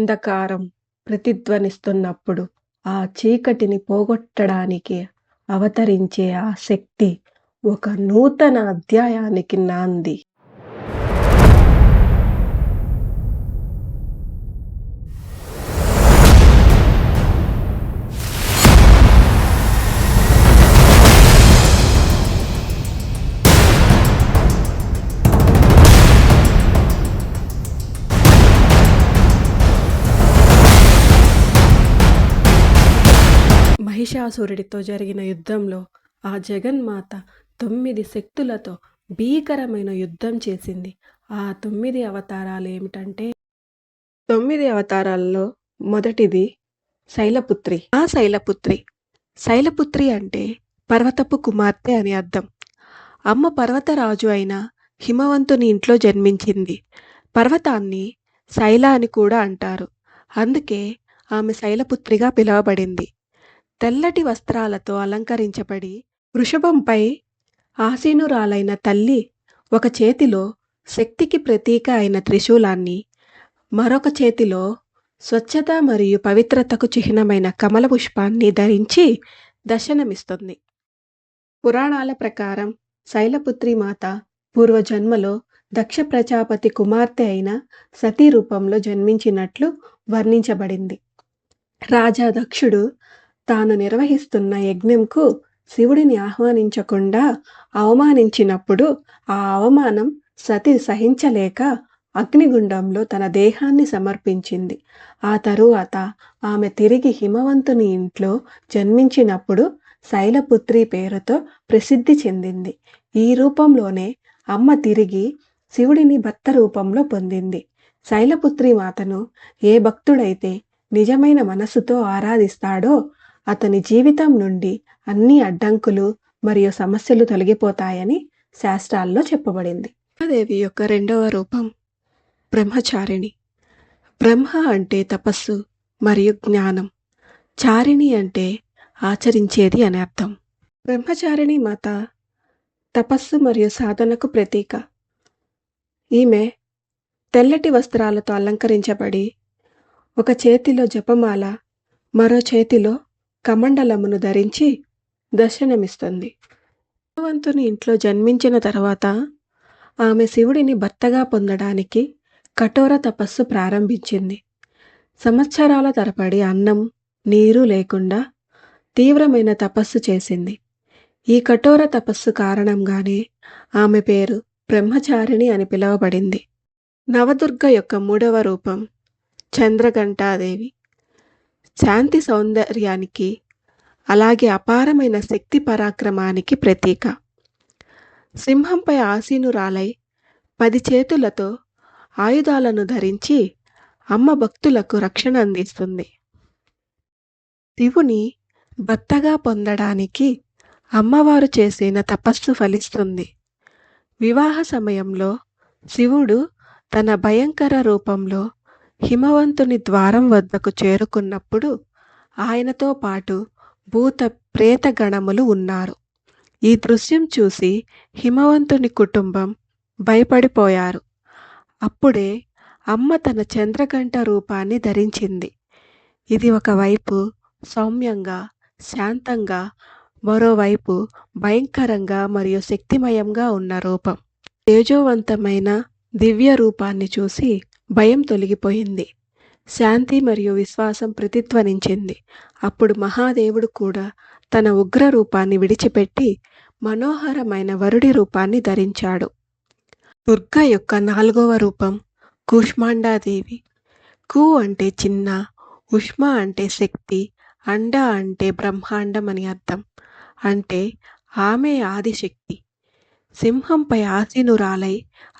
అంధకారం ప్రతిధ్వనిస్తున్నప్పుడు ఆ చీకటిని పోగొట్టడానికి అవతరించే ఆ శక్తి ఒక నూతన అధ్యాయానికి నాంది. మహిషాసురుడితో జరిగిన యుద్ధంలో ఆ జగన్మాత తొమ్మిది శక్తులతో భీకరమైన యుద్ధం చేసింది. ఆ తొమ్మిది అవతారాలు ఏమిటంటే తొమ్మిది అవతారాల్లో మొదటిది శైలపుత్రి. ఆ శైలపుత్రి శైలపుత్రి అంటే పర్వతపు కుమార్తె అని అర్థం. అమ్మ పర్వతరాజు అయిన హిమవంతుని ఇంట్లో జన్మించింది. పర్వతాన్ని శైల అని కూడా అంటారు. అందుకే ఆమె శైలపుత్రిగా పిలువబడింది. తెల్లటి వస్త్రాలతో అలంకరించబడి వృషభంపై ఆసీనురాలైన తల్లి ఒక చేతిలో శక్తికి ప్రతీక అయిన త్రిశూలాన్ని మరొక చేతిలో స్వచ్ఛత మరియు పవిత్రతకు చిహ్నమైన కమల పుష్పాన్ని ధరించి దర్శనమిస్తుంది. పురాణాల ప్రకారం శైలపుత్రి మాత పూర్వజన్మలో దక్ష ప్రజాపతి కుమార్తె అయిన సతీ రూపంలో జన్మించినట్లు వర్ణించబడింది. రాజా దక్షుడు తాను నిర్వహిస్తున్న యజ్ఞంకు శివుడిని ఆహ్వానించకుండా అవమానించినప్పుడు ఆ అవమానం సతి సహించలేక అగ్నిగుండంలో తన దేహాన్ని సమర్పించింది. ఆ తరువాత ఆమె తిరిగి హిమవంతుని ఇంట్లో జన్మించినప్పుడు శైలపుత్రి పేరుతో ప్రసిద్ధి చెందింది. ఈ రూపంలోనే అమ్మ తిరిగి శివుడిని భర్త రూపంలో పొందింది. శైలపుత్రి మాతను ఏ భక్తుడైతే నిజమైన మనసుతో ఆరాధిస్తాడో అతని జీవితం నుండి అన్ని అడ్డంకులు మరియు సమస్యలు తొలగిపోతాయని శాస్త్రాల్లో చెప్పబడింది. దేవి యొక్క రెండవ రూపం బ్రహ్మచారిణి. బ్రహ్మ అంటే తపస్సు మరియు జ్ఞానం. చారిణి అంటే ఆచరించేది అని అర్థం. బ్రహ్మచారిణి మాత తపస్సు మరియు సాధనకు ప్రతీక. ఈమె తెల్లటి వస్త్రాలతో అలంకరించబడి ఒక చేతిలో జపమాల మరో చేతిలో కమండలమును ధరించి దర్శనమిస్తుంది. భగవంతుని ఇంట్లో జన్మించిన తర్వాత ఆమె శివుడిని భర్తగా పొందడానికి కఠోర తపస్సు ప్రారంభించింది. సంవత్సరాల తరబడి అన్నం నీరు లేకుండా తీవ్రమైన తపస్సు చేసింది. ఈ కఠోర తపస్సు కారణంగానే ఆమె పేరు బ్రహ్మచారిణి అని పిలువబడింది. నవదుర్గ యొక్క మూడవ రూపం చంద్రఘంటాదేవి. శాంతి సౌందర్యానికి అలాగే అపారమైన శక్తి పరాక్రమానికి ప్రతీక. సింహంపై ఆసీనురాలై పది చేతులతో ఆయుధాలను ధరించి అమ్మ భక్తులకు రక్షణ అందిస్తుంది. శివుని భర్తగా పొందడానికి అమ్మవారు చేసిన తపస్సు ఫలిస్తుంది. వివాహ సమయంలో శివుడు తన భయంకర రూపంలో హిమవంతుని ద్వారం వద్దకు చేరుకున్నప్పుడు ఆయనతో పాటు భూత ప్రేతగణములు ఉన్నారు. ఈ దృశ్యం చూసి హిమవంతుని కుటుంబం భయపడిపోయారు. అప్పుడే అమ్మ తన చంద్రగంట రూపాన్ని ధరించింది. ఇది ఒకవైపు సౌమ్యంగా శాంతంగా మరోవైపు భయంకరంగా మరియు శక్తిమయంగా ఉన్న రూపం. తేజోవంతమైన దివ్య రూపాన్ని చూసి భయం తొలగిపోయింది. శాంతి మరియు విశ్వాసం ప్రతిధ్వనించింది. అప్పుడు మహాదేవుడు కూడా తన ఉగ్ర రూపాన్ని విడిచిపెట్టి మనోహరమైన వరుడి రూపాన్ని ధరించాడు. దుర్గ యొక్క నాలుగవ రూపం కూష్మాండాదేవి. కు అంటే చిన్న ఉష్మ అంటే శక్తి అండ అంటే బ్రహ్మాండం అని అర్థం. అంటే ఆమె ఆదిశక్తి. సింహంపై ఆసీనురాలై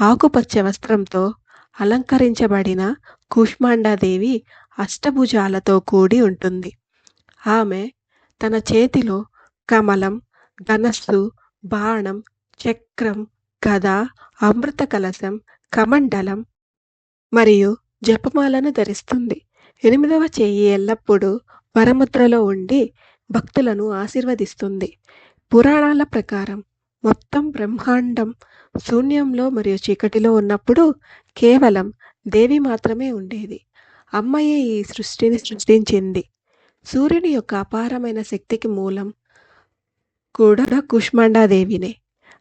ఆకుపచ్చ వస్త్రంతో అలంకరించబడిన కూష్మాండాదేవి అష్టభుజాలతో కూడి ఉంటుంది. ఆమె తన చేతిలో కమలం ధనస్సు బాణం చక్రం గద అమృత కలశం కమండలం మరియు జపమాలను ధరిస్తుంది. ఎనిమిదవ చేయి ఎల్లప్పుడూ వరముద్రలో ఉండి భక్తులను ఆశీర్వదిస్తుంది. పురాణాల ప్రకారం మొత్తం బ్రహ్మాండం శూన్యంలో మరియు చీకటిలో ఉన్నప్పుడు కేవలం దేవి మాత్రమే ఉండేది. అమ్మయే ఈ సృష్టిని సృష్టించింది. సూర్యుని యొక్క అపారమైన శక్తికి మూలం కూడా కుష్మాండాదేవినే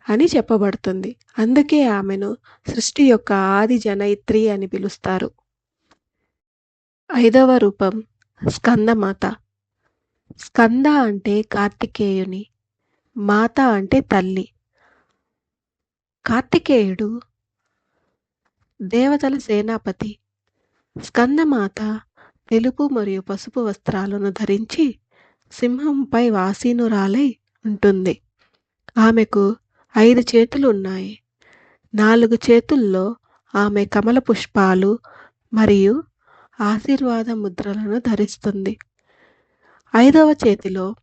అని చెప్పబడుతుంది. అందుకే ఆమెను సృష్టి యొక్క ఆది జనయిత్రి అని పిలుస్తారు. ఐదవ రూపం స్కందమాత. స్కంద అంటే కార్తికేయుని మాత అంటే తల్లి. కార్తికేయుడు దేవతల సేనాపతి స్కందమాత తెలుపు మరియు పసుపు వస్త్రాలను ధరించి సింహంపై వాసీనురాలై ఉంటుంది. ఆమెకు ఐదు చేతులు ఉన్నాయి నాలుగు చేతుల్లో ఆమె కమల పుష్పాలు మరియు ఆశీర్వాద ముద్రలను ధరిస్తుంది. ఐదవ చేతిలో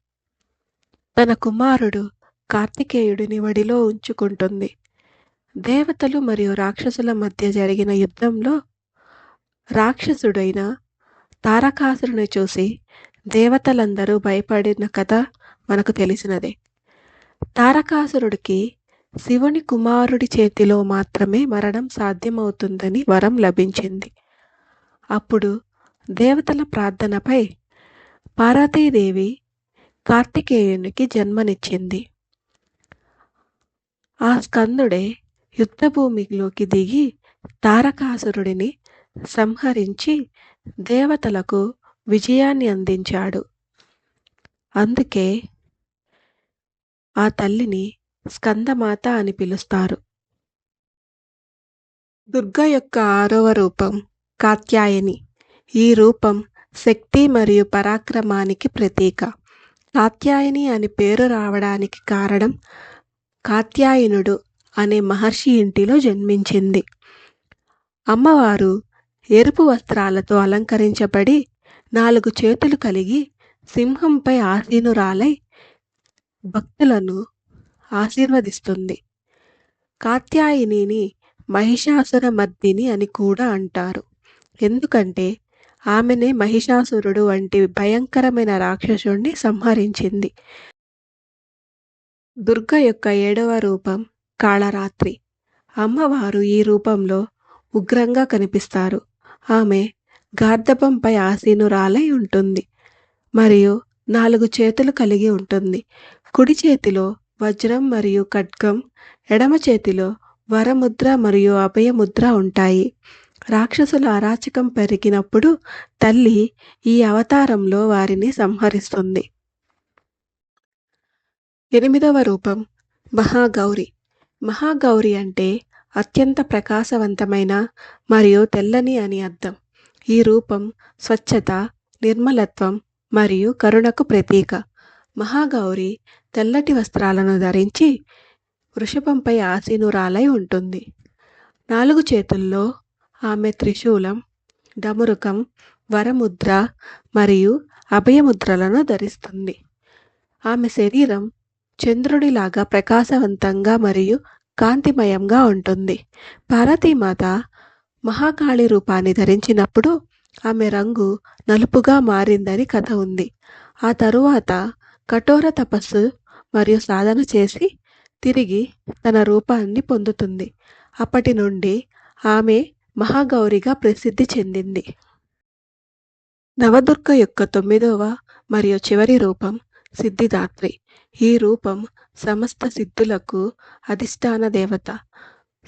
తన కుమారుడు కార్తికేయుడిని వడిలో ఉంచుకుంటుంది. దేవతలు మరియు రాక్షసుల మధ్య జరిగిన యుద్ధంలో రాక్షసుడైన తారకాసురుని చూసి దేవతలందరూ భయపడిన కథ మనకు తెలిసినదే. తారకాసురుడికి శివుని కుమారుడి చేతిలో మాత్రమే మరణం సాధ్యమవుతుందని వరం లభించింది. అప్పుడు దేవతల ప్రార్థనపై పార్వతీదేవి కార్తికేయునికి జన్మనిచ్చింది. ఆ స్కందుడే యుద్ధభూమిలోకి దిగి తారకాసురుడిని సంహరించి దేవతలకు విజయాన్ని అందించాడు. అందుకే ఆ తల్లిని స్కందమాత అని పిలుస్తారు. దుర్గ యొక్క ఆరవ రూపం కాత్యాయని. ఈ రూపం శక్తి మరియు పరాక్రమానికి ప్రతీక. కాత్యాయని అని పేరు రావడానికి కారణం కాత్యాయనుడు అనే మహర్షి ఇంటిలో జన్మించింది. అమ్మవారు ఎరుపు వస్త్రాలతో అలంకరించబడి నాలుగు చేతులు కలిగి సింహంపై ఆసీనురాలై భక్తులను ఆశీర్వదిస్తుంది. కాత్యాయనిని మహిషాసుర మర్దిని అని కూడా అంటారు. ఎందుకంటే ఆమెనే మహిషాసురుడు వంటి భయంకరమైన రాక్షసుడిని సంహరించింది. దుర్గ యొక్క ఏడవ రూపం కాళరాత్రి. అమ్మవారు ఈ రూపంలో ఉగ్రంగా కనిపిస్తారు. ఆమె గార్ధపంపై ఆసీనురాలై ఉంటుంది. మరియు నాలుగు చేతులు కలిగి ఉంటుంది. కుడి చేతిలో వజ్రం మరియు ఖడ్గం ఎడమ చేతిలో వరముద్ర మరియు అభయముద్ర ఉంటాయి. రాక్షసుల అరాచకం పెరిగినప్పుడు తల్లి ఈ అవతారంలో వారిని సంహరిస్తుంది. ఎనిమిదవ రూపం. మహాగౌరి. మహాగౌరి అంటే అత్యంత ప్రకాశవంతమైన మరియు తెల్లని అని అర్థం. ఈ రూపం స్వచ్ఛత నిర్మలత్వం మరియు కరుణకు ప్రతీక. మహాగౌరి తెల్లటి వస్త్రాలను ధరించి వృషభంపై ఆసీనురాలై ఉంటుంది. నాలుగు చేతుల్లో ఆమె త్రిశూలం డమురుకం వరముద్ర మరియు అభయముద్రలను ధరిస్తుంది. ఆమె శరీరం చంద్రుడిలాగా ప్రకాశవంతంగా మరియు కాంతిమయంగా ఉంటుంది. పార్వతీమాత మహాకాళి రూపాన్ని ధరించినప్పుడు ఆమె రంగు నలుపుగా మారిందని కథ ఉంది. ఆ తరువాత కఠోర తపస్సు మరియు సాధన చేసి తిరిగి తన రూపాన్ని పొందుతుంది. అప్పటి నుండి ఆమె మహాగౌరిగా ప్రసిద్ధి చెందింది. నవదుర్గ యొక్క తొమ్మిదవ మరియు చివరి రూపం సిద్ధిదాత్రి. ఈ రూపం సమస్త సిద్ధులకు అధిష్టాన దేవత.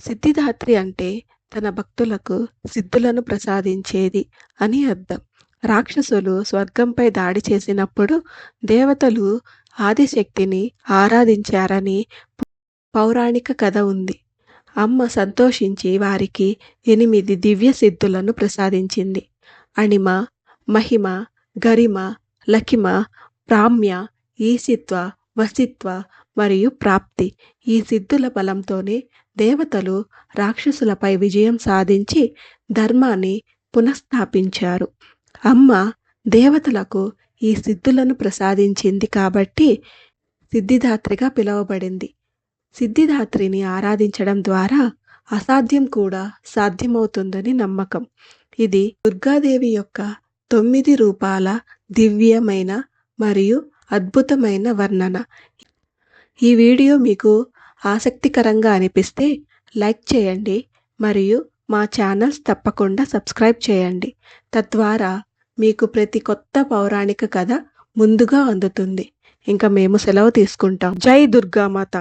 సిద్ధిదాత్రి అంటే తన భక్తులకు సిద్ధులను ప్రసాదించేది అని అర్థం. రాక్షసులు స్వర్గంపై దాడి చేసినప్పుడు దేవతలు ఆదిశక్తిని ఆరాధించారని పౌరాణిక కథ ఉంది. అమ్మ సంతోషించి వారికి ఎనిమిది దివ్య సిద్ధులను ప్రసాదించింది. అణిమ మహిమ గరిమ లఖిమ ప్రామ్య ఈసిత్వ వసిత్వ మరియు ప్రాప్తి ఈ సిద్ధుల బలంతోనే దేవతలు రాక్షసులపై విజయం సాధించి ధర్మాన్ని పునఃస్థాపించారు. అమ్మ దేవతలకు ఈ సిద్ధులను ప్రసాదించింది కాబట్టి సిద్ధిదాత్రిగా పిలువబడింది. సిద్ధిదాత్రిని ఆరాధించడం ద్వారా అసాధ్యం కూడా సాధ్యమవుతుందని నమ్మకం. ఇది దుర్గాదేవి యొక్క తొమ్మిది రూపాల దివ్యమైన మరియు అద్భుతమైన వర్ణన. ఈ వీడియో మీకు ఆసక్తికరంగా అనిపిస్తే లైక్ చేయండి మరియు మా ఛానల్స్ తప్పకుండా సబ్స్క్రైబ్ చేయండి. తద్వారా మీకు ప్రతి కొత్త పౌరాణిక కథ ముందుగా అందుతుంది. ఇంకా మేము సెలవు తీసుకుంటాం. జై దుర్గామాత.